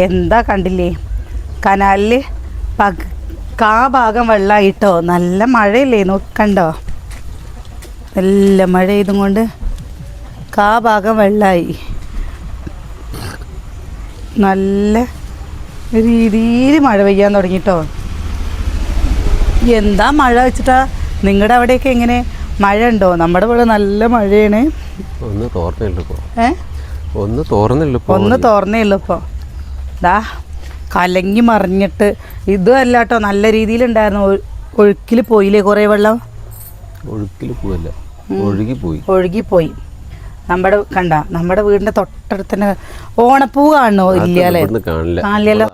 എന്താ കണ്ടില്ലേ? കനാലിൽ പക കാ ഭാഗം വെള്ളമായിട്ടോ നല്ല മഴയില്ലേ നോക്കണ്ടോ നല്ല മഴ ചെയ്തും കൊണ്ട് കാ ഭാഗം വെള്ളമായി നല്ല രീതിയിൽ മഴ പെയ്യാൻ തുടങ്ങിട്ടോ. എന്താ മഴ വെച്ചിട്ടാ? നിങ്ങളുടെ അവിടെയൊക്കെ എങ്ങനെ? മഴ ഉണ്ടോ നമ്മുടെ ഇവിടെ നല്ല മഴയാണ്. ഒന്ന് തോർന്നേ ഉള്ളൂ ഒന്ന് തോർന്നില്ല ഇപ്പോ. ഒന്ന് തോർന്നേ ഉള്ളൂ ഇപ്പോൾ ദാ കലങ്ങി മറിഞ്ഞിട്ട്. ഇതും അല്ല കേട്ടോ നല്ല രീതിയിലുണ്ടായിരുന്നു. ഒഴുക്കിൽ പോയില്ലേ കുറേ വെള്ളം? ഒഴുക്കിൽ പോയില്ല. ഒഴുകി പോയി ഒഴുകിപ്പോയി. നമ്മുടെ കണ്ട നമ്മുടെ വീടിന്റെ തൊട്ടടുത്തന്നെ ഓണപ്പൂ കാണണോ ഇല്ല ഓണപ്പൂ കാണില്ലല്ലോ.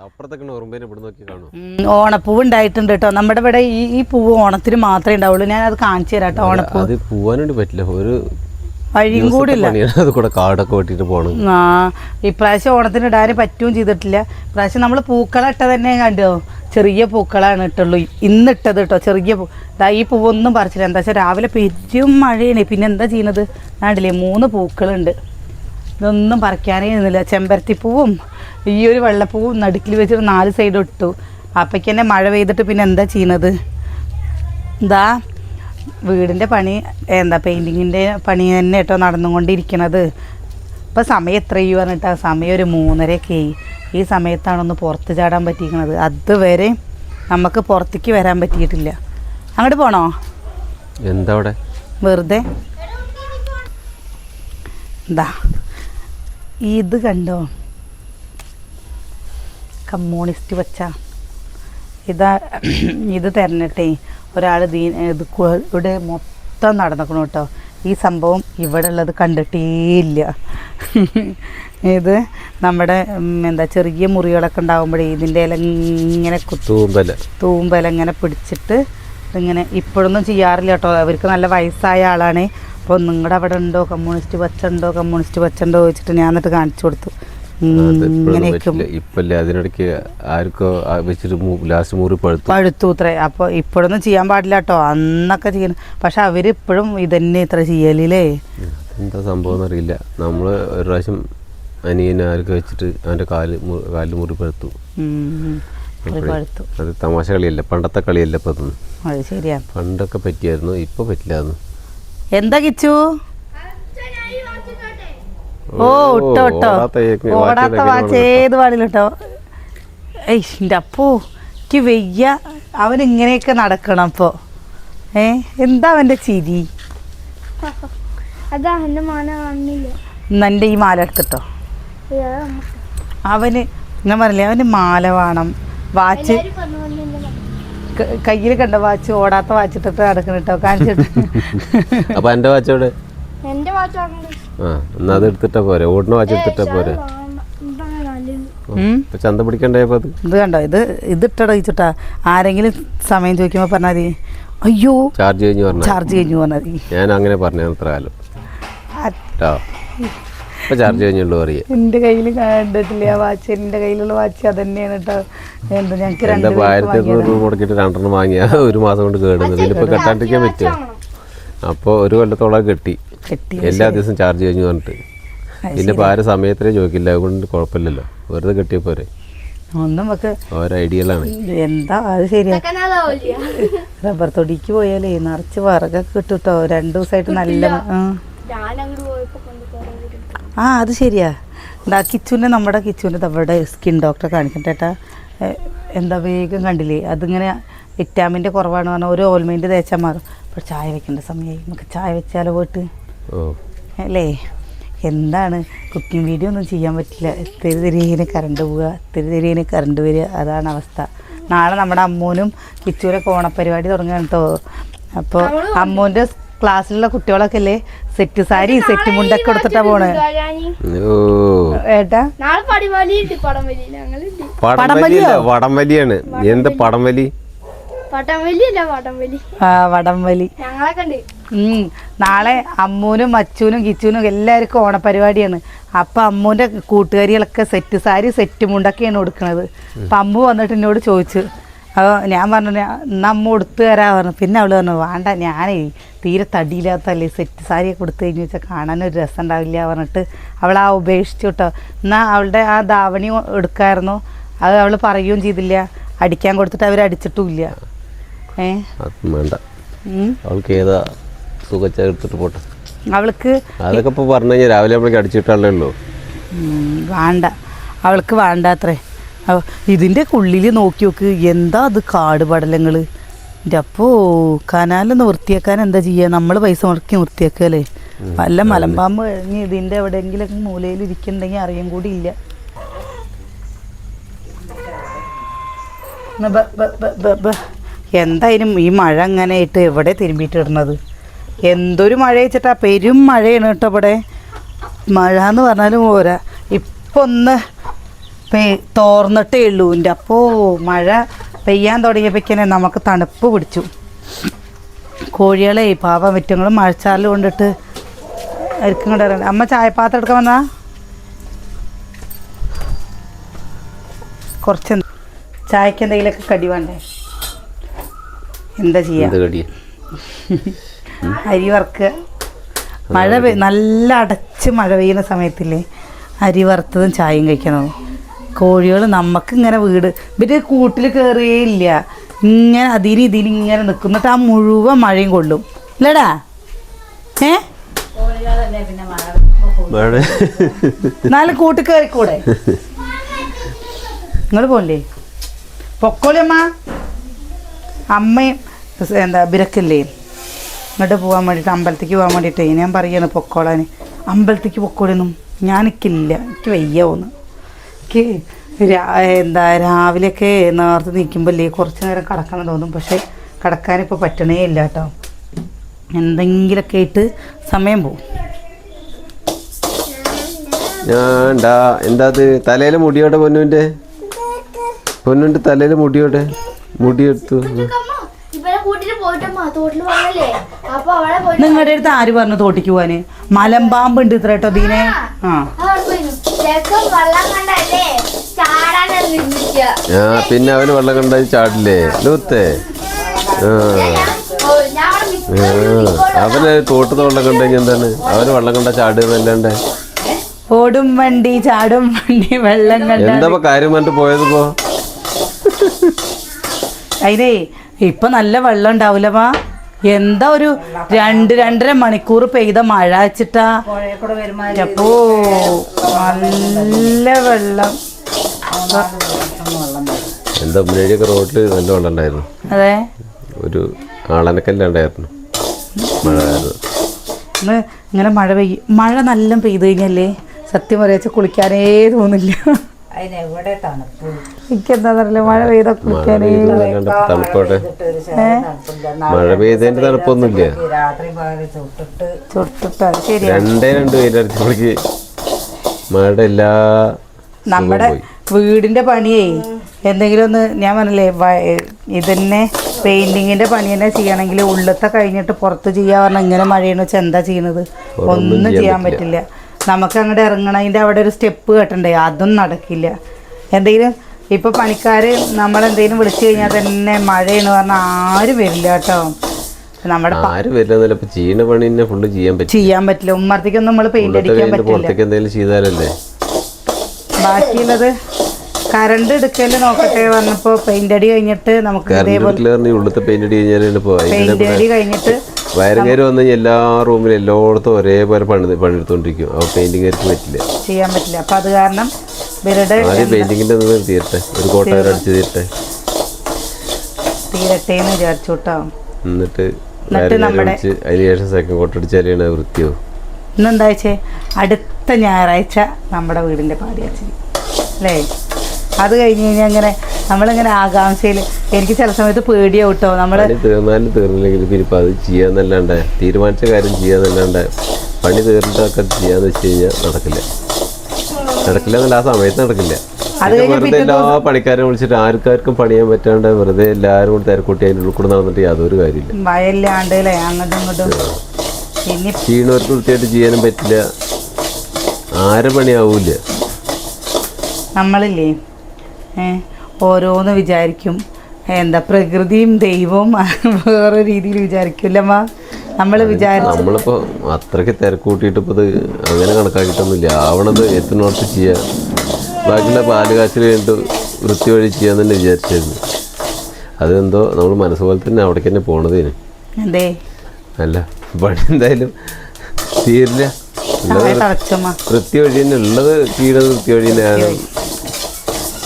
ഓണപ്പൂവ് ഉണ്ടായിട്ടുണ്ട് കേട്ടോ നമ്മുടെ ഇവിടെ ഈ പൂവ് ഓണത്തിന് മാത്രമേ ഉണ്ടാവുള്ളൂ. ഞാൻ അത് കാണിച്ചു തരാം കേട്ടോ ഓണപ്പൂ പോവാനായിട്ട് പറ്റില്ല. ഒരു വഴിയും കൂടി അത് കൂടെ കാടൊക്കെ വെട്ടിട്ട് പോകണം ആ ഇപ്രാവശ്യം ഓണത്തിന് ഇടാൻ പറ്റുകയും ചെയ്തിട്ടില്ല. ഇപ്രാവശ്യം നമ്മൾ പൂക്കളിട്ട തന്നെ കണ്ടോ? ചെറിയ പൂക്കളാണ് ഇട്ടുള്ളൂ. ഇന്ന് ഇട്ടത് കേട്ടോ ചെറിയ പൂ. ഇതാ ഈ പൂവൊന്നും പറിച്ചില്ല. എന്താ വെച്ചാൽ രാവിലെ പെരും മഴയാണ്. പിന്നെ എന്താ ചെയ്യുന്നത് കണ്ടില്ലേ മൂന്ന് പൂക്കളുണ്ട്. ഇതൊന്നും പറിക്കാനേ നിന്നില്ല. ചെമ്പരത്തി പൂവും ഈ ഒരു വെള്ളപ്പൂവും നടുക്കിൽ വെച്ചിട്ട് നാല് സൈഡ് ഇട്ടു. അപ്പയ്ക്ക് തന്നെ മഴ പെയ്തിട്ട് പിന്നെ എന്താ ചെയ്യുന്നത് എന്താ വീടിന്റെ പണി എന്താ പെയിന്റിങ്ങിന്റെ പണി തന്നെ കേട്ടോ നടന്നുകൊണ്ടിരിക്കണത്. ഇപ്പം സമയം എത്രയും പറഞ്ഞിട്ട്? സമയം ഒരു മൂന്നരയൊക്കെ ആയി. ഈ സമയത്താണ് ഒന്ന് പുറത്ത് ചാടാൻ പറ്റിയിരിക്കുന്നത് അതുവരെ നമുക്ക് പുറത്തേക്ക് വരാൻ പറ്റിയിട്ടില്ല. അങ്ങോട്ട് പോണോ? എന്താ അവിടെ വെറുതെ? എന്താ ഇത് കണ്ടോ? കമ്മ്യൂണിസ്റ്റ് വച്ച ഇതാ ഇത് തരണട്ടെ. ഒരാൾ ദീ ഇവിടെ മൊത്തം നടന്നിക്കണു കേട്ടോ. ഈ സംഭവം ഇവിടെ ഉള്ളത് കണ്ടിട്ടേ ഇല്ല ഇത് നമ്മുടെ എന്താ ചെറിയ മുറികളൊക്കെ ഉണ്ടാകുമ്പോഴേ ഇതിന്റെ ഇല ഇങ്ങനെ തൂമ്പല. തൂമ്പല ഇങ്ങനെ പിടിച്ചിട്ട് ഇങ്ങനെ ഇപ്പോഴൊന്നും ചെയ്യാറില്ല കേട്ടോ. അവർക്ക് നല്ല വയസ്സായ ആളാണ്. അപ്പോൾ നിങ്ങളുടെ അവിടെ ഉണ്ടോ? കമ്മ്യൂണിസ്റ്റ് പച്ച ഉണ്ടോ കമ്മ്യൂണിസ്റ്റ് പച്ച ഉണ്ടോ ചോദിച്ചിട്ട് ഞാൻ എന്നിട്ട് കാണിച്ചു കൊടുത്തു. ഇപ്പല്ലേ അതിനിടയ്ക്ക് ആർക്കോ വെച്ചിട്ട് ലാസ്റ്റ് മൂറി പഴുത്തു. പഴുത്തു ഇത്രേ. അപ്പോൾ ഇപ്പോഴൊന്നും ചെയ്യാൻ പാടില്ല കേട്ടോ അന്നൊക്കെ ചെയ്യണം പക്ഷെ അവർ ഇപ്പോഴും ഇതന്നെ ഇത്ര ചെയ്യലില്ലേ? എന്താ സംഭവം അറിയില്ല നമ്മൾ ഒരു പ്രാവശ്യം അനിയനെ ആർക്ക് വെച്ചിട്ട് അവന്റെ കാൽ കാലിൽ മുറി പഴുത്തു. അത് തമാശ കളിയല്ല. പണ്ടത്തെ കളിയല്ല ഇപ്പം അതൊന്നും പണ്ടൊക്കെ പറ്റിയായിരുന്നു. ഇപ്പൊ പറ്റില്ലായിരുന്നു എന്താ കിച്ചു? ഓ ഇട്ടോ ഇട്ടോ. ഓടാത്ത വാച്ച് ഏത് പാടിലിട്ടോ ഏയ് എന്റെ അപ്പോ എനിക്ക് വയ്യ. അവൻ ഇങ്ങനെയൊക്കെ നടക്കണം അപ്പോൾ ഏ എന്താ അവന്റെ ചിരി? അതാ മാന കാണില്ല എന്റെ ഈ മാല എടുത്തിട്ടോ. അവന് ഞാൻ പറഞ്ഞില്ലേ അവന് മാല വേണം. വാച്ച്. കയ്യിൽ കണ്ട വാച്ച് ഓടാത്ത വാച്ചിട്ടിട്ട് നടക്കണ കേട്ടോ കാണിച്ചിട്ട്. അപ്പൊ എന്റെ വാച്ചോട് എന്റെ വാച്ച് ആ എന്നാൽ അത് എടുത്തിട്ടാ പോരെ. ഓടിന വാച്ച് എടുത്തിട്ടാ പോരെ. ഇപ്പം ചന്ത പിടിക്കണ്ടായപ്പോ അത്? ഇത് കണ്ടോ? ഇത് ഇതിട്ടട വെച്ചിട്ടാ ആരെങ്കിലും സമയം ചോദിക്കുമ്പോൾ പറഞ്ഞാൽ മതി. അയ്യോ. ചാർജ് കഴിഞ്ഞു പറഞ്ഞു ചാർജ് കഴിഞ്ഞു പറഞ്ഞാൽ മതി. ഞാൻ അങ്ങനെ പറഞ്ഞു അത്ര കാലം. കേട്ടോ ഇപ്പം ചാർജ് കഴിഞ്ഞുള്ളൂ അറിയാം എന്റെ കയ്യിൽ കണ്ടിട്ടില്ല. ആ വാച്ച്. എന്റെ കയ്യിലുള്ള വാച്ച് അതന്നെയാണ് കേട്ടോ എന്താ ഞങ്ങൾക്ക് രണ്ട് ഇപ്പോൾ ആയിരത്തി എണ്ണൂറ് രൂപ മുടക്കിയിട്ട് രണ്ടെണ്ണം വാങ്ങിയ ഒരു മാസം കൊണ്ട് കേടുന്നത്. ഇതിലിപ്പോ കെട്ടാണ്ടിരിക്കാൻ പറ്റുമോ അപ്പോൾ ഒരു കൊല്ലത്തോളം കെട്ടി. എല്ലാ ദിവസവും ചാർജ് കഴിഞ്ഞു പറഞ്ഞിട്ട്. പിന്നെ ഇപ്പോൾ ആരും സമയത്തിനെ ചോദിക്കില്ല. അതുകൊണ്ട് കുഴപ്പമില്ലല്ലോ. വെറുതെ കെട്ടിയ പോരെ. ഒന്നും നമുക്ക് ഓരോ ഐഡിയകളാണ്. എന്താ അത് ശരിയാ. റബ്ബർ തൊടിക്ക് പോയാലേ നിറച്ച് വിറകൊക്കെ കിട്ടും കേട്ടോ രണ്ടു ദിവസമായിട്ട് നല്ല ആ. ഞാൻ അങ്ങോട്ട് പോയപ്പോ കൊണ്ടുപോയി ആ അത് ശരിയാ. എന്താ കിച്ചുവിന്റെ നമ്മുടെ കിച്ചുവിന്റെ അവിടെ സ്കിൻ ഡോക്ടറെ കാണിക്കട്ടെട്ടാ എന്താ വേഗം കണ്ടില്ലേ? അതിങ്ങനെ വിറ്റാമിന്റെ കുറവാണ് പറഞ്ഞാൽ ഒരു ഓൾമെന്റ് തേച്ചാൽ മാറും. അപ്പോൾ ചായ വെക്കേണ്ട സമയമായി നമുക്ക് ചായ വെച്ചാലോ പോയിട്ട് അല്ലേ? എന്താണ്? കുക്കിംഗ് വീഡിയോ ഒന്നും ചെയ്യാൻ പറ്റില്ല. ഇത്തിരി തിരിയേന് കറണ്ട് പോവുക ഇത്തിരി തിരിയേന് കറണ്ട് വരിക അതാണ് അവസ്ഥ. നാളെ നമ്മുടെ അമ്മൂനും കിച്ചൂരൊക്കെ ഓണപ്പരിപാടി തുടങ്ങുകയാണ് കേട്ടോ അപ്പോൾ അമ്മൂന്റെ ക്ലാസ്സിലുള്ള കുട്ടികളൊക്കെ അല്ലേ സെറ്റ് സാരി സെറ്റ് മുണ്ടൊക്കെ കൊടുത്തിട്ടാ പോണ്. ഏട്ടാ? നാളെ പടിവാലി ഉണ്ട് പടം വലി ഞങ്ങളുണ്ട് പടം വലിയല്ല വടം വലിയാണ് എന്ത് പടം ആ വടംവലി. ഉം. നാളെ അമ്മൂനും അച്ചൂനും കിച്ചൂനും എല്ലാവർക്കും ഓണപ്പരിപാടിയാണ് അപ്പൊ അമ്മൂന്റെ കൂട്ടുകാരികളൊക്കെ സെറ്റ് സാരി സെറ്റ് മുണ്ടൊക്കെയാണ് കൊടുക്കുന്നത് അപ്പൊ അമ്മു വന്നിട്ട് എന്നോട് ചോദിച്ചു. അപ്പോൾ ഞാൻ പറഞ്ഞു ഇന്ന് അമ്മ കൊടുത്തു തരാ പറഞ്ഞു. പിന്നെ അവൾ പറഞ്ഞു വേണ്ട ഞാനേ തീരെ തടിയില്ലാത്തല്ലേ സെറ്റ് സാരിയൊക്കെ കൊടുത്തു കഴിഞ്ഞ് വെച്ചാൽ കാണാനൊരു രസം ഉണ്ടാവില്ല പറഞ്ഞിട്ട് അവൾ ആ ഉപേക്ഷിച്ചു കേട്ടോ. എന്നാൽ അവളുടെ ആ ധാവണി എടുക്കായിരുന്നു അത് അവൾ പറയുകയും ചെയ്തില്ല. അടിക്കാൻ കൊടുത്തിട്ട് അവർ അടിച്ചിട്ടുമില്ല അതൊന്നും വേണ്ട. അവൾക്ക് ഏതാ സുഖച്ച എടുത്തിട്ട് പോട്ടെ. അവൾക്ക് അതൊക്കെ ഇപ്പോൾ പറഞ്ഞു കഴിഞ്ഞാൽ രാവിലെ നമ്മളേക്ക് അടിച്ചിട്ടല്ലേ ഉള്ളൂ. വേണ്ട. അവൾക്ക് വേണ്ട അത്രേ ഇതിന്റെ ഉള്ളിൽ നോക്കി നോക്ക് എന്താ അത് കാട് പടലങ്ങൾ എന്റെ അപ്പോ കനാലൊന്ന് വൃത്തിയാക്കാൻ എന്താ ചെയ്യുക നമ്മൾ പൈസ മുടക്കി വൃത്തിയാക്കല്ലേ വല്ല മലമ്പാമ്പ് കഴിഞ്ഞ് ഇതിന്റെ എവിടെയെങ്കിലും മൂലയിൽ ഇരിക്കുന്നുണ്ടെങ്കിൽ അറിയാൻ കൂടി ഇല്ല. ബ ബ- ബ- ബ- ബ- ബ. എന്തായാലും ഈ മഴ അങ്ങനെ ഇട്ട് എവിടെ തിരുമ്പിയിട്ടിടുന്നത് എന്തൊരു മഴ വെച്ചിട്ടാ? പെരും മഴയാണ് കേട്ടോ ഇവിടെ. മഴ എന്ന് പറഞ്ഞാലും പോരാ. ഇപ്പം ഒന്ന് പെയ് തോർന്നിട്ടേ ഉള്ളൂ. എന്റെ അപ്പോൾ മഴ പെയ്യാൻ തുടങ്ങിയപ്പോഴേക്കനെ നമുക്ക് തണുപ്പ് പിടിച്ചു. കോഴികളെ പാവം വിറ്റങ്ങളും മഴച്ചാറിൽ കൊണ്ടിട്ട് അരിക്കും ഇറങ്ങി. അമ്മ ചായപ്പാത്രം എടുക്കാൻ വന്നാ? കുറച്ച് ചായക്ക് എന്തെങ്കിലുമൊക്കെ കടി വേണ്ടേ? എന്താ ചെയ്യാ? അരി വറുക്കുക മഴ പെയ് നല്ല അടച്ച് മഴ പെയ്യുന്ന സമയത്തില്ലേ അരി വറുത്തതും ചായയും കഴിക്കണം. കോഴികൾ നമുക്ക് ഇങ്ങനെ വീട് ഇവർ കൂട്ടിൽ കയറിയേ ഇല്ല ഇങ്ങനെ അതിന് ഇതിന് ഇങ്ങനെ നിൽക്കും എന്നിട്ട് ആ മുഴുവൻ മഴയും കൊള്ളും. ഇല്ലടാ. ഏ? നാല് കൂട്ടി കയറിക്കൂടെ നിങ്ങൾ പോണ്ടേ പൊക്കോളി അമ്മ അമ്മയും എന്താ ബിരക്കല്ലേ? ഇങ്ങോട്ട് പോകാൻ വേണ്ടിയിട്ട് അമ്പലത്തേക്ക് പോകാൻ വേണ്ടിയിട്ട് ഞാൻ പറയാണ് പൊക്കോളാൻ അമ്പലത്തേക്ക് പൊക്കോളൊന്നും ഞാനിക്കില്ല. എനിക്ക് വയ്യ പോന്ന് എനിക്ക് എന്താ രാവിലെയൊക്കെ നേരത്തെ നിൽക്കുമ്പോൾ അല്ലേ കുറച്ച് നേരം കിടക്കണം തോന്നും. പക്ഷേ കിടക്കാനിപ്പോൾ പറ്റണേ ഇല്ല കേട്ടോ എന്തെങ്കിലുമൊക്കെ ആയിട്ട് സമയം പോകും ഞാണ്ടാ എന്താ അത് തലയിലെ മുടിയോടെ പൊന്നുവിന്റെ പൊന്നുണ്ട് തലയിൽ മുടിയോടെ മുടിയെടുത്തു. തോട്ടിൽ പോകണല്ലേ അപ്പൊ പോയിട്ട് നിങ്ങളുടെ അടുത്ത് ആര് പറഞ്ഞു തോട്ടിക്ക് പോവാന്? മലമ്പാമ്പ് ഉണ്ട് ഇത്ര കേട്ടോ ദീനെ. ആ അവിടെ പോയിരുന്നു ചെക്കൻ വെള്ളം കണ്ടല്ലേ ചാടാൻ നിർമ്മിക്കുക ആ പിന്നെ അവന് വെള്ളം കണ്ടാൽ ചാടില്ലേ? ലൂത്തേ. ആ. ആ, അവന് തോട്ടത്തെ വെള്ളം കണ്ടു കഴിഞ്ഞാൽ എന്താണ്? അവന് വെള്ളം കണ്ട ചാടുന്നല്ലാണ്ട് ഓടും വണ്ടി ചാടും വണ്ടി വെള്ളം കണ്ട എന്താ ഇപ്പൊ കാര്യം പറഞ്ഞിട്ട് പോ അതിനേ ഇപ്പൊ നല്ല വെള്ളം ഉണ്ടാവൂലവാ എന്താ ഒരു രണ്ട് രണ്ടര മണിക്കൂർ പെയ്ത മഴ വെച്ചിട്ടാ? അപ്പോ നല്ല വെള്ളം. എന്താ മുന്നേടിയൊക്കെ റോഡിൽ നല്ല വെള്ളം ഉണ്ടായിരുന്നു. അതെ. ഒരു ആളനക്കല്ലാണ്ടായിരുന്നു മഴ ഇന്ന് ഇങ്ങനെ മഴ പെയ്യും മഴ നല്ല പെയ്തു കഴിഞ്ഞല്ലേ? സത്യം പറയാച്ച കുളിക്കാനേ തോന്നില്ല. അതിനെവിടെ തണുപ്പ്? മഴ പെയ്ത കുളിക്കാനേ തണുപ്പോട്ടെ. മഴ പെയ്തതിന്റെ തണുപ്പൊന്നുമില്ല. രാത്രി പകൽ ചുട്ടിട്ട് ചുട്ടിട്ട് ശരിയാ. രണ്ടേ രണ്ട് വെയിലടിച്ചപ്പോഴേക്ക് മഴയുടെ എല്ലാ നമ്മുടെ വീടിന്റെ പണിയേ എന്തെങ്കിലും ഒന്ന് ഞാൻ പറഞ്ഞില്ലേ ഇതന്നെ പെയിന്റിങ്ങിന്റെ പണി തന്നെ ചെയ്യണമെങ്കിൽ ഉള്ളത്തെ കഴിഞ്ഞിട്ട് പുറത്ത് ചെയ്യാൻ പറഞ്ഞാൽ ഇങ്ങനെ മഴയെന്ന് വെച്ചാൽ എന്താ ചെയ്യണത്? ഒന്നും ചെയ്യാൻ പറ്റില്ല. നമുക്ക് അങ്ങോട്ട് ഇറങ്ങണതിന്റെ അവിടെ ഒരു സ്റ്റെപ്പ് കേട്ടണ്ടേ അതും നടക്കില്ല. എന്തെങ്കിലും ഇപ്പോൾ പണിക്കാർ നമ്മളെന്തെങ്കിലും വിളിച്ചു കഴിഞ്ഞാൽ തന്നെ മഴയെന്ന് പറഞ്ഞാൽ ആരും വരില്ല കേട്ടോ. നമ്മുടെ ആരും വരില്ല ചെയ്യുന്ന പണി തന്നെ ഫുള്ള് ചെയ്യാൻ പറ്റും ചെയ്യാൻ പറ്റില്ല. ഉമ്മർത്തേക്കൊന്നും നമ്മൾ പെയിന്റ് അടിക്കാൻ പറ്റില്ല. എന്തെങ്കിലും ചെയ്താലല്ലേ? ബാക്കിയുള്ളത് കറണ്ട് എടുക്കൽ നോക്കട്ടെ പറഞ്ഞപ്പോ പെയിന്റ് അടി കഴിഞ്ഞിട്ട് നമുക്ക് പെയിന്റ് അടി കഴിഞ്ഞിട്ട് വയറുകാർ വന്നു കഴിഞ്ഞാൽ എല്ലാ റൂമിലും എല്ലായിടത്തും ഒരേപോലെ പണി പണിയെടുത്തോണ്ടിരിക്കും. അപ്പോൾ പെയിന്റിങ്ങാർക്ക് പറ്റില്ല. ചെയ്യാൻ പറ്റില്ല. അപ്പൊ അത് കാരണം ഇവരുടെ ആദ്യം പെയിന്റിങ്ങിന്റെ ഒന്ന് തീരട്ടെ ഒരു കോട്ടയർ അടിച്ച് തീരട്ടെ തീരട്ടേന്ന് വിചാരിച്ചു കേട്ടോ എന്നിട്ട് അടിച്ച് അതിന് ശേഷം സെക്കൻഡ് കോട്ട അടിച്ചാലാണ് വൃത്തിയോ? ഇന്നെന്താ വെച്ചേ? അടുത്ത ഞായറാഴ്ച നമ്മുടെ വീടിന്റെ പാടിയാച്ചിരി അല്ലേ? അത് കഴിഞ്ഞ് കഴിഞ്ഞാൽ അങ്ങനെ നമ്മളിങ്ങനെ ആകാംക്ഷയിൽ എനിക്ക് ചില സമയത്ത് പേടിയാവും കേട്ടോ നമ്മൾ പണി തീർന്നാലും തീർന്നില്ലെങ്കിൽ പിന്നെ അത് ചെയ്യാന്നല്ലാണ്ട് തീരുമാനിച്ച കാര്യം ചെയ്യാന്നല്ലാണ്ട് പണി തീർന്നിട്ടൊക്കെ ചെയ്യാന്ന് വെച്ച് കഴിഞ്ഞാൽ നടക്കില്ല. നടക്കില്ല എന്നല്ല ആ സമയത്ത് നടക്കില്ല. വെറുതെ എല്ലാ പണിക്കാരെ വിളിച്ചിട്ട് ആർക്കാർക്കും പണിയാൻ പറ്റാണ്ട് വെറുതെ എല്ലാവരും കൂടി തിരക്കൂട്ടി അതിന്റെ ഉള്ളിൽ കൂടെ നടന്നിട്ട് യാതൊരു കാര്യമില്ല. വയലിലാണ്ട് അല്ലേ അങ്ങോട്ടും ഇങ്ങോട്ടും. പിന്നെ ക്ഷീണവർക്ക് വൃത്തിയായിട്ട് ചെയ്യാനും പറ്റില്ല. ആരും പണിയാവൂല നമ്മളില്ലേ? ഓരോന്ന് വിചാരിക്കും. എന്താ പ്രകൃതിയും ദൈവവും വേറെ രീതിയിൽ വിചാരിക്കില്ലമ്മ നമ്മൾ വിചാരിച്ചു നമ്മളിപ്പോ അത്രയ്ക്ക് തിരക്ക് കൂട്ടിയിട്ട് ഇപ്പൊ ഇത് അങ്ങനെ കണക്കാക്കിയിട്ടൊന്നുമില്ല. ആവണത് എത്തുന്നോടത്ത് ചെയ്യാം. ബാക്കിയുള്ള പാൽ കാച്ചിൽ കഴിഞ്ഞിട്ട് വൃത്തി വഴി ചെയ്യാന്ന് തന്നെ വിചാരിച്ചായിരുന്നു അതെന്തോ നമ്മൾ മനസ്സ് പോലെ തന്നെ അവിടേക്ക് തന്നെ പോണതേന് അല്ല പണി എന്തായാലും തീരില്ല. വൃത്തി വഴി തന്നെ ഉള്ളത് ചെയ്യണത് വൃത്തി വഴി തന്നെ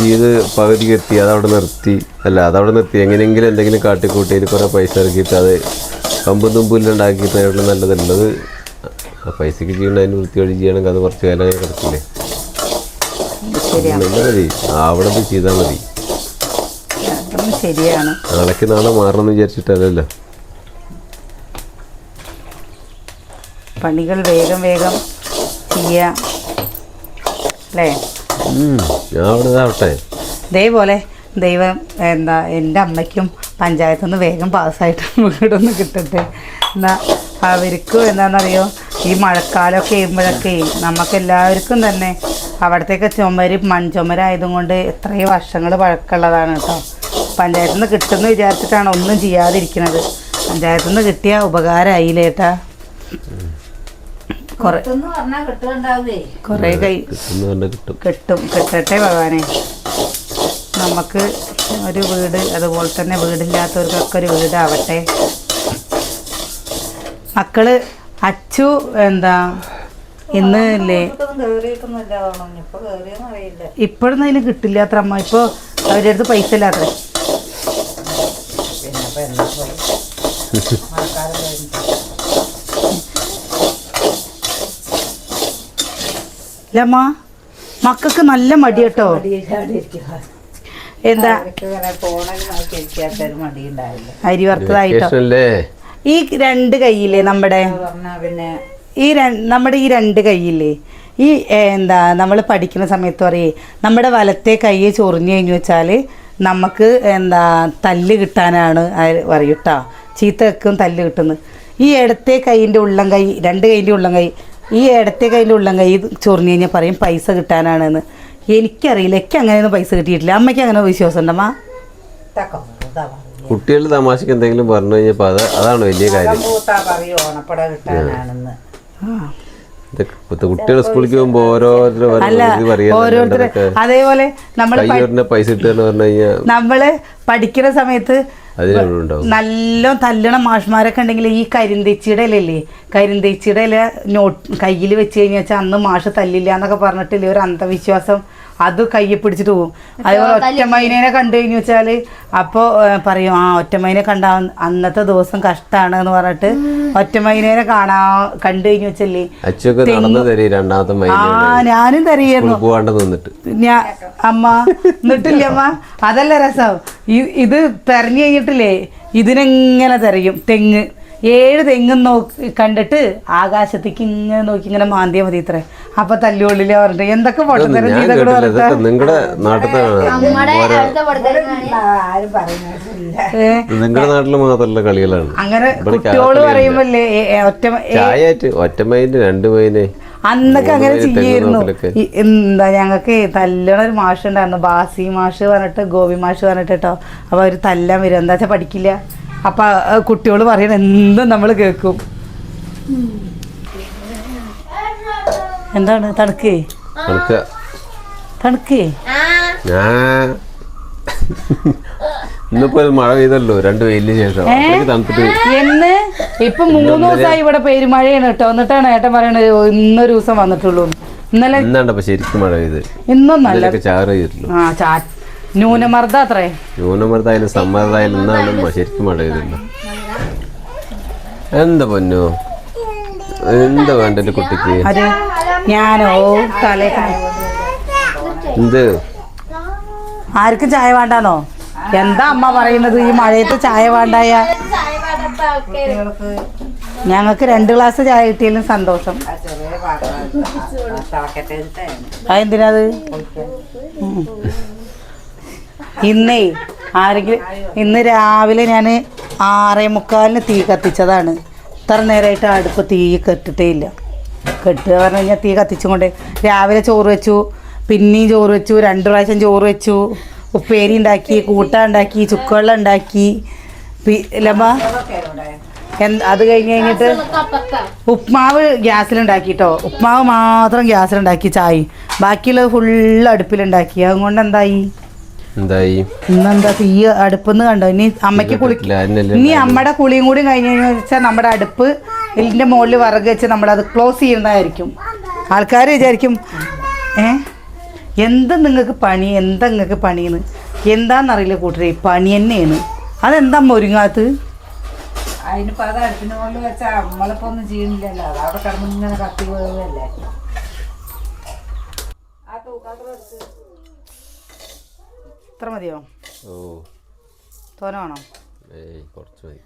ചെയ്ത് പകുതി എത്തി അതവിടെ നിർത്തി. അല്ല അതവിടെ നിർത്തി. എങ്ങനെയെങ്കിലും എന്തെങ്കിലും കാട്ടിക്കൂട്ടി അതിന് കുറേ പൈസ ഇറക്കിയിട്ട് അത് കമ്പും തുമ്പില്ലാണ്ടാക്കിയിട്ട് അവിടെ നല്ലതുള്ളത് ആ പൈസക്ക് ചെയ്യണ അതിന് വൃത്തി വഴി ചെയ്യണമെങ്കിൽ അത് കുറച്ച് കാലം കിടക്കില്ലേ? മതി. അവിടെ നിന്ന് ചെയ്താൽ മതി. നാളേക്ക് നാളെ മാറണം എന്ന് വിചാരിച്ചിട്ടല്ലല്ലോ. പണികൾ വേഗം വേഗം ചെയ്യാം. അല്ലേ? ഞാൻ അവിടെ ഇതാവട്ടെ. ഇതേപോലെ ദൈവം എന്താ എന്റെ അമ്മയ്ക്കും പഞ്ചായത്തു നിന്ന് വേഗം പാസ്സായിട്ട് വീടൊന്ന് കിട്ടട്ടെ. എന്നാ അവർക്കും എന്താണെന്നറിയോ? ഈ മഴക്കാലമൊക്കെ ചെയ്യുമ്പോഴൊക്കെ നമുക്ക് എല്ലാവർക്കും തന്നെ അവിടത്തേക്ക് ചുമര് മൺചുമരായതും കൊണ്ട് എത്രയും വർഷങ്ങൾ പഴക്കമുള്ളതാണ് കേട്ടോ. പഞ്ചായത്തിൽ നിന്ന് കിട്ടുമെന്ന് വിചാരിച്ചിട്ടാണ് ഒന്നും ചെയ്യാതിരിക്കുന്നത്. പഞ്ചായത്തിൽ നിന്ന് കിട്ടിയ ഉപകാരമായില്ലേ ഏട്ടാ? കുറേ കൈ കിട്ടും. കിട്ടും. കിട്ടട്ടെ ഭഗവാനെ. നമുക്ക് ഒരു വീട് അതുപോലെ തന്നെ വീടില്ലാത്തവർക്കൊക്കെ ഒരു വീടാവട്ടെ. മക്കൾ അച്ചു എന്താ ഇന്ന് ഇല്ലേ? അറിയില്ല. ഇപ്പോഴൊന്നും അതിന് കിട്ടില്ല അത്ര അമ്മ. ഇപ്പൊ അവരുടെ അടുത്ത് പൈസ ഇല്ലാത്ര ഇല്ലമ്മ മക്കൾക്ക് നല്ല മടി കേട്ടോ എന്താ? അരി വറുത്തതായിട്ടോ? ഈ രണ്ട് കൈയില്ലേ നമ്മുടെ? ഈ നമ്മുടെ ഈ രണ്ട് കൈയില്ലേ? ഈ എന്താ നമ്മൾ പഠിക്കുന്ന സമയത്ത് പറയേ നമ്മുടെ വലത്തെ കൈയെ ചൊറിഞ്ഞു കഴിഞ്ഞു വെച്ചാൽ നമുക്ക് എന്താ തല്ല് കിട്ടാനാണ് പറയൂട്ടാ ചീത്ത വെക്കും തല്ല് കിട്ടുന്നത്. ഈ ഇടത്തെ കൈയിന്റെ ഉള്ളം കൈ രണ്ട് കൈന്റെ ഉള്ളം കൈ ഈ ഇടത്തെ കൈന്റെ ഉള്ളം കൈ ചൊറിഞ്ഞു കഴിഞ്ഞാൽ പറയും പൈസ കിട്ടാനാണെന്ന്. എനിക്കറിയില്ല എനിക്ക് അങ്ങനെയൊന്നും പൈസ കിട്ടിയിട്ടില്ല. അമ്മയ്ക്ക് അങ്ങനെ വിശ്വാസം ഉണ്ടമ്മ കുട്ടികൾ കുട്ടികളുടെ തമാശക്ക് എന്തെങ്കിലും പറഞ്ഞു കഴിഞ്ഞപ്പോൾ അത് അതാണ് വലിയ കാര്യം. കുട്ടികൾ സ്കൂളിലേക്ക് ഓരോരുത്തർ അതേപോലെ നമ്മൾ പൈസ കിട്ടുക പറഞ്ഞു നമ്മൾ പഠിക്കുന്ന സമയത്ത് നല്ല തല്ലണ മാഷ്മാരൊക്കെ ഉണ്ടെങ്കിൽ ഈ കരിന്തെച്ചിയുടെ ഇലല്ലേ കരിന്തെച്ചിയുടെ ഇല നോട്ട് കയ്യിൽ വെച്ച് കഴിഞ്ഞാൽ അന്ന് മാഷ് തല്ലില്ല എന്നൊക്കെ പറഞ്ഞിട്ടില്ലേ? ഒരു അന്ധവിശ്വാസം. അത് കയ്യെ പിടിച്ചിട്ട് പോകും അതേപോലെ ഒറ്റമൈനെ കണ്ടു കഴിഞ്ഞു വെച്ചാൽ അപ്പോൾ പറയും ആ ഒറ്റമൈനെ കണ്ട അന്നത്തെ ദിവസം കഷ്ടാണ് എന്ന് പറഞ്ഞിട്ട് ഒറ്റമൈനെ കാണാ കണ്ടു കഴിഞ്ഞു വെച്ചല്ലേ. അച്ഛയൊക്കെ നടന്നു തരും രണ്ടാമത്തെ ആ ഞാനും തരികയായിരുന്നു. പോകാണ്ട് നിന്നിട്ട്. ഞാ അമ്മ എന്നിട്ടില്ലേ അമ്മ. അതല്ല രസം. ഇത് തെരഞ്ഞു കഴിഞ്ഞിട്ടില്ലേ ഇതിനെങ്ങനെ തെരയും തെങ്ങ്? ഏഴ് തെങ്ങും നോക്കി കണ്ടിട്ട് ആകാശത്തേക്ക് ഇങ്ങനെ നോക്കി ഇങ്ങനെ മാന്തിയാൽ മതി ഇത്ര. അപ്പൊ തല്ലുള്ളിൽ പറഞ്ഞിട്ട്. എന്തൊക്കെ പൊട്ടത്തരം നിങ്ങളുടെ നിങ്ങളുടെ നാട്ടിൽ മാത്രമുള്ള കളികളാണ്. അങ്ങനെ കുട്ടികൾ. പറയുമ്പല്ലേ ഒറ്റ ഒറ്റ മൈൻഡ് രണ്ട് മൈന്. അന്നൊക്കെ അങ്ങനെ ചെയ്യായിരുന്നു എന്താ ഞങ്ങൾക്ക് തല്ലണ ഒരു മാഷ് ഉണ്ടായിരുന്നു ബാസി മാഷ് പറഞ്ഞിട്ട് ഗോപി മാഷ് പറഞ്ഞിട്ട് കേട്ടോ. അപ്പൊ അവർ തല്ലാൻ വരും. എന്താ വെച്ചാൽ പഠിക്കില്ല? അപ്പൊ കുട്ടികൾ പറയണ എന്തും നമ്മൾ കേൾക്കും എന്താണ്? തണുക്കേ? തണുക്കേ. ഞാൻ ഇന്നിപ്പോ മഴ പെയ്തല്ലോ രണ്ട് വെയിലിന് ശേഷം. തണുത്തിട്ട് എന്ന്? ഇപ്പൊ മൂന്ന് ദിവസമായി ഇവിടെ പേര് മഴയാണ് കേട്ടോ. എന്നിട്ടാണ് ഏട്ടൻ പറയണത് ഇന്നൊരു ദിവസം വന്നിട്ടുള്ളൂ. ഇന്നലെ ഇന്നാണ്ടപ്പോ ശരിക്കും മഴ പെയ്ത്. ഇന്നൊന്നല്ല. ഇതിലൊക്കെ ചാറ് ചെയ്തിട്ടുള്ളൂ. ആ ചാ ന്യൂനമർദ്ദം അത്രേ ന്യൂനമർദ്ദായാലും സമ്മർദ്ദമായാലും ഇന്നാണ് ശരിക്കും മഴ പെയ്തില്ല എന്താ പൊന്നു? എന്താ വേണ്ട എന്റെ കുട്ടിക്ക്? അത് ഞാനോ? തലേ എന്ത്? ആർക്കും ചായ വേണ്ടാന്നോ? എന്താ അമ്മ പറയുന്നത്? ഈ മഴയത്ത് ചായ വേണ്ടായ ഞങ്ങൾക്ക് രണ്ട് ഗ്ലാസ് ചായ കിട്ടിയാലും സന്തോഷം. അതെന്തിനാ ചെറിയ ഇന്നേ ആരെങ്കിലും ഇന്ന് രാവിലെ ഞാൻ ആറേ മുക്കാലിന് തീ കത്തിച്ചതാണ്. ഇത്ര നേരമായിട്ട് അടുപ്പ് തീ കെട്ടിട്ടേ ഇല്ല. കെട്ടുക പറഞ്ഞു കഴിഞ്ഞാൽ തീ കത്തിച്ചുകൊണ്ട് രാവിലെ ചോറ് വെച്ചു പിന്നെയും ചോറ് വെച്ചു രണ്ട് പ്രാവശ്യം ചോറ് വെച്ചു ഉപ്പേരി ഉണ്ടാക്കി കൂട്ട ഉണ്ടാക്കി ചുക്കുവെള്ളം ഉണ്ടാക്കി. പി- ലമ്മ അതൊക്കെ ഇവിടെ എന്ത് അത് കഴിഞ്ഞ് കഴിഞ്ഞിട്ട് ഉപ്മാവ് ഗ്യാസിലുണ്ടാക്കിട്ടോ. ഉപ്മാവ് മാത്രം ഗ്യാസിലുണ്ടാക്കി ചായ ബാക്കിയുള്ളത് ഫുള്ള് അടുപ്പിലുണ്ടാക്കി. അതുകൊണ്ട് എന്തായി? എന്തായി? ഇന്നെന്താ തീ അടുപ്പെന്ന് കണ്ടോ? ഇനി അമ്മയ്ക്ക് അതിനല്ലേ ഇനി അമ്മയുടെ കുളിയും കൂടി കഴിഞ്ഞു കഴിഞ്ഞാൽ വെച്ചാൽ നമ്മുടെ അടുപ്പ് ഇതിന്റെ മുകളിൽ വിറക് വെച്ച് നമ്മളത് ക്ലോസ് ചെയ്യുന്നതായിരിക്കും. ആൾക്കാർ വിചാരിക്കും ഏ? എന്താ നിങ്ങൾക്ക് പണി? എന്താ നിങ്ങൾക്ക് പണിയെന്ന് എന്താന്നറിയില്ല കൂട്ടരെ പണി തന്നെയാണ്. അതെന്താ മുരുങ്ങാത്ത് അതിനിപ്പോ അത് അടുപ്പിന് മുകളിൽ വെച്ചാൽ നമ്മളിപ്പോ ഒന്നും ചെയ്യണില്ലല്ലോ. അത് അവിടെ കിടന്ന് ഇങ്ങനെ കത്തി പോയതല്ലേ ആ തൂക്കാത്ര എടുത്ത് ഇത്ര മതിയോ? ഓ. തോന വേണോ? ഏയ് കുറച്ച് മതി.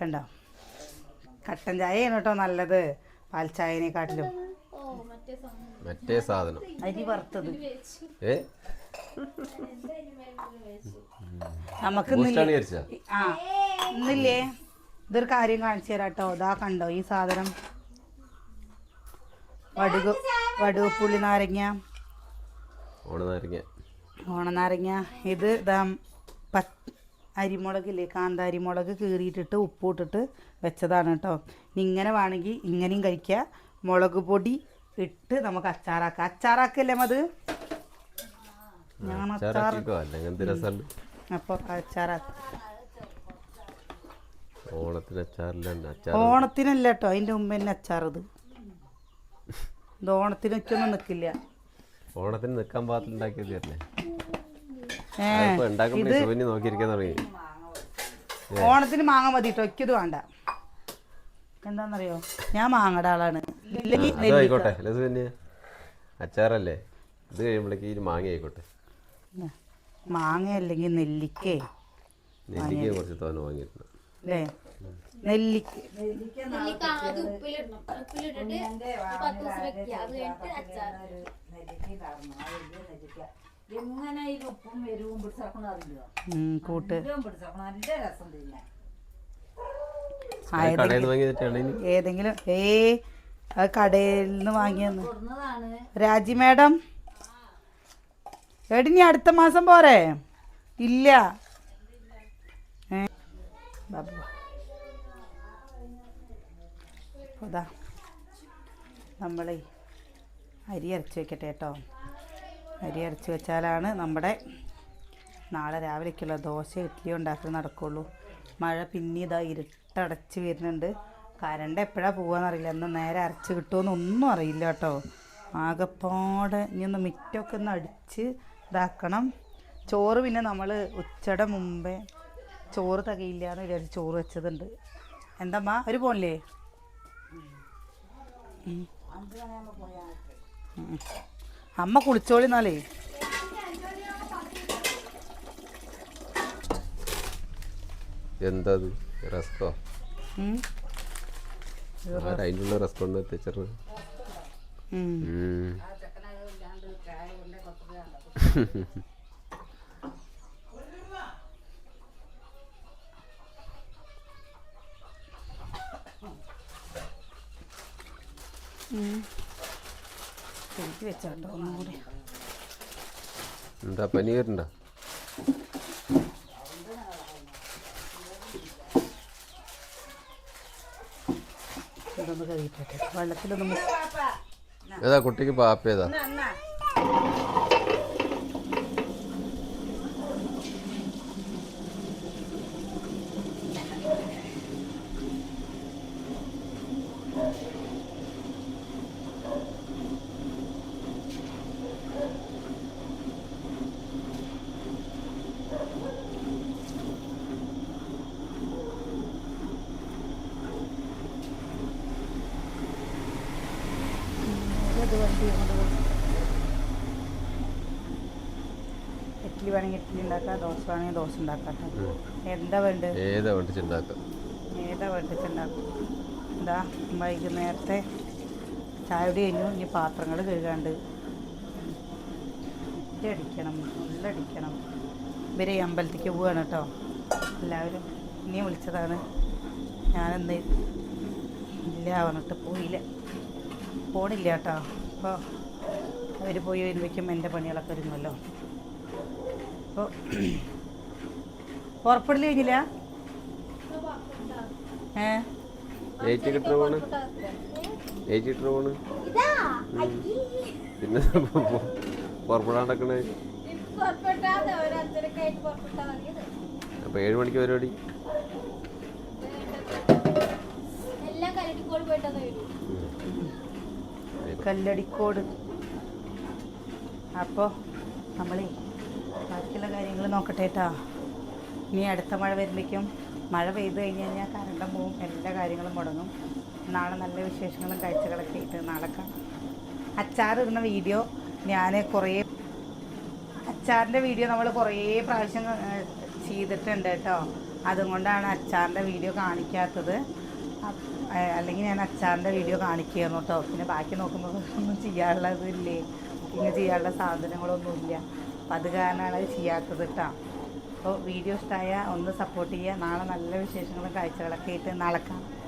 കണ്ടോ? കട്ടൻ ചായയാണ് കേട്ടോ നല്ലത്. പാൽ ചായനെക്കാട്ടിലും. മറ്റേ സാധനം. അരി വറുത്തത്. ഏ? നമുക്ക് ആ ഇന്നില്ലേ? ഇതൊരു കാര്യം കാണിച്ചു തരാം കേട്ടോ. ഇതാ കണ്ടോ ഈ സാധനം. വടുക് വടുകപ്പുള്ളി നാരങ്ങ. ഓണനാരങ്ങ. ഓണനാരങ്ങ. ഇത് ഇതാ പ അരിമുളകില്ലേ കാന്താരിമുളക് കീറിയിട്ടിട്ട് ഉപ്പ് ഇട്ടിട്ട് വെച്ചതാണ് കേട്ടോ. ഇനി ഇങ്ങനെ വേണമെങ്കിൽ ഇങ്ങനെയും കഴിക്കുക. മുളക് പൊടി ഇട്ട് നമുക്ക് അച്ചാറാക്കാം. അച്ചാറാക്കല്ലേ അത് ഞാൻ അച്ചാർ അപ്പോൾ അച്ചാറാക്കാം. ഓണത്തിന് അച്ചാറില്ല അച്ചാർ ഓണത്തിനല്ല കേട്ടോ അതിന്റെ മുമ്പ് തന്നെ അച്ചാർ ഇത് ഓണത്തിനൊക്കെ ഒന്നും നിൽക്കില്ല ഓണത്തിന് നിൽക്കാൻ പാകത്തിലുണ്ടാക്കിയത് തരല്ലേ ഓണത്തിന് മാങ്ങ മതി കേട്ടോ ഒക്കിത് വേണ്ട. എന്താണെന്നറിയോ ഞാൻ മാങ്ങയുടെ ആളാണ്. ആയിക്കോട്ടെ അച്ചാറല്ലേ? ഇത് കഴിയുമ്പോഴേക്ക് മാങ്ങ ആയിക്കോട്ടെ. മാങ്ങ അല്ലെങ്കിൽ നെല്ലിക്കേ. നെല്ലിക്ക കുറച്ച് തോന്നു വാങ്ങിയിട്ടുണ്ട്. അല്ലേ? നെല്ലിക്ക. എങ്ങനെ ഈ ഉപ്പും എരിവും പിടിച്ചാക്കണം അറിയോ? കൂട്ട്. എരിവും പിടിച്ചാക്കണം നല്ല രസം തന്നെ. ഏതെങ്കിലും? ഏ അത് കടയിൽ നിന്ന് വാങ്ങിയെന്ന് രാജി മേഡം. എടി നീ അടുത്ത മാസം പോരെ? ഇല്ല. അതാ നമ്മളെ അരി അരച്ച് വെക്കട്ടെ കേട്ടോ. അരി അരച്ച് വെച്ചാലാണ് നമ്മുടെ നാളെ രാവിലേക്കുള്ള ദോശ ഇഡ്ഡലി ഉണ്ടാക്കി നടക്കുള്ളൂ. മഴ പിന്നെ ഇതാ ഇരുട്ടടച്ച് വരുന്നുണ്ട്. കരണ്ട് എപ്പോഴാണ് പോവാന്നറിയില്ല. എന്ന് നേരെ അരച്ച് കിട്ടുമെന്നൊന്നും അറിയില്ല കേട്ടോ. ആകെപ്പാടെ ഇനി ഒന്ന് മിറ്റൊക്കെ ഒന്ന് അടിച്ച് ഇതാക്കണം. ചോറ് പിന്നെ നമ്മൾ ഉച്ചയുടെ മുമ്പേ ചോറ് തകയില്ല എന്ന് വിചാരിച്ച് ചോറ് വെച്ചതുണ്ട്. എന്തമ്മാ? ഒരു പോണില്ലേ. അമ്മ കുളിച്ചോളി എന്നാലേ. എന്താ റസ്കോ. അതിനുള്ള റസ്ക് കൊണ്ട് എത്തിച്ചത് ഉം. എനിക്ക് വെച്ചോട്ടോ ഒന്നും കൂടി എന്താ പനി വരുന്നുണ്ടോ ഇതൊന്ന് വെള്ളത്തിലൊന്ന് ഏതാ കുട്ടിക്ക് പാപ്പ ഏതാ ഇഡ്ഡലി വേണമെങ്കിൽ ഇഡ്ഡലി ഉണ്ടാക്കാം ദോശ വേണമെങ്കിൽ ദോശ ഉണ്ടാക്കാം. എന്താ വേണ്ടത്? ഏതാ വേണ്ടിച്ചുണ്ടാക്കാം ഏതാ വെട്ടിച്ചുണ്ടാക്കും എന്താ വൈകുന്നേരത്തെ ചായ കുടി കഴിഞ്ഞു ഇനി പാത്രങ്ങൾ കഴുകാണ്ട്. അടിക്കണം ഉള്ളടിക്കണം ഇവരെ അമ്പലത്തേക്ക് പോവാണ് കേട്ടോ. എല്ലാവരും ഇനി വിളിച്ചതാണ്. ഞാനെന്ത് ഇല്ല പറഞ്ഞിട്ട് പോയില്ല. പോണില്ല കേട്ടോ. അപ്പോൾ അവർ പോയി വരുമ്പോഴേക്കും എന്റെ പണികളൊക്കെ ഒരുങ്ങുമല്ലോ. അപ്പോൾ കഴിഞ്ഞില്ല? ഏ. പിന്നെ പുറപ്പെടാണ്ടക്കണേ? അപ്പൊ ഏഴ് മണിക്ക് പരിപാടി? കല്ലടിക്കോട്. അപ്പോൾ നമ്മളേ ബാക്കിയുള്ള കാര്യങ്ങൾ നോക്കട്ടെ കേട്ടോ ഇനി അടുത്ത മഴ വരുമ്പോഴേക്കും മഴ പെയ്ത് കഴിഞ്ഞ് കഴിഞ്ഞാൽ കരണ്ടും പോവും എല്ലാ കാര്യങ്ങളും മുടങ്ങും. നാളെ നല്ല വിശേഷങ്ങളും കാഴ്ചകളൊക്കെ ആയിട്ട് നാളെ കാണാം. അച്ചാറിടുന്ന വീഡിയോ ഞാൻ കുറേ അച്ചാറിന്റെ വീഡിയോ നമ്മൾ കുറേ പ്രാവശ്യം ചെയ്തിട്ടുണ്ട് കേട്ടോ അതുകൊണ്ടാണ് അച്ചാറിന്റെ വീഡിയോ കാണിക്കാത്തത്. അല്ലെങ്കിൽ ഞാൻ അച്ചാറിന്റെ വീഡിയോ കാണിക്കുകയായിരുന്നു കേട്ടോ പിന്നെ ബാക്കി നോക്കുമ്പോൾ ഒന്നും ചെയ്യാനുള്ളതില്ലേ? പിന്നെ ചെയ്യാനുള്ള സാധനങ്ങളൊന്നും ഇല്ല അപ്പം അത് കാരണമാണ് അത് ചെയ്യാത്തത് കേട്ടോ അപ്പോൾ വീഡിയോ ഇഷ്ടമായ ഒന്ന് സപ്പോർട്ട് ചെയ്യുക നാളെ നല്ല വിശേഷങ്ങളും കാഴ്ചകളൊക്കെ ആയിട്ട് നാളെ കാണാം.